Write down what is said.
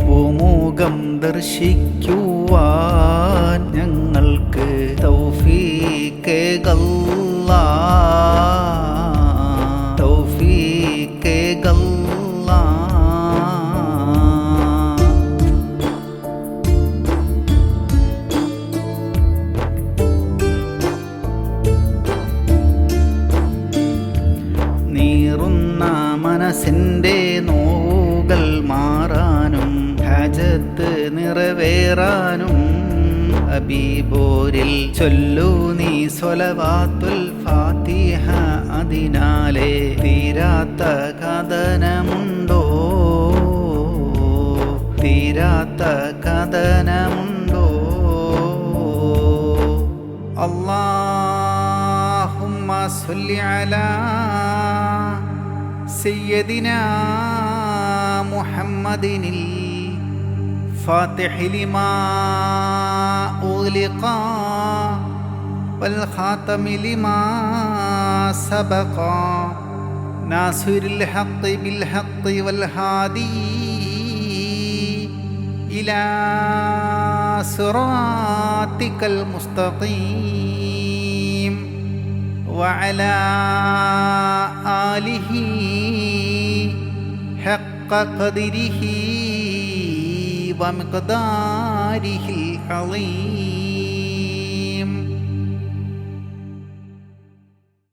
പൂമുഖം ദർശിക്കുവാൻ ഞങ്ങൾക്ക് തൗഫീക്കേകല്ല നീറുന്ന മനസ്സിന്റെ നോവുകൾ നിറവേറാനും അബീബോരിൽ ചൊല്ലു നീ സ്വലവാത്തുൽ ഫാത്തിഹ അതിനാലെ തീരാത്ത കഥനമുണ്ടോ? തീരാത്ത കഥനമുണ്ടോ? അള്ളാഹുമ്മ സുല്യാല സയ്യദിന മുഹമ്മദിനില്ല الفاتح لما أغلق والخاتم لما سبق. ناصر الحق بالحق والهادي إلى صراطك المستقيم. وعلى آله حق قدره ومقداره العظيم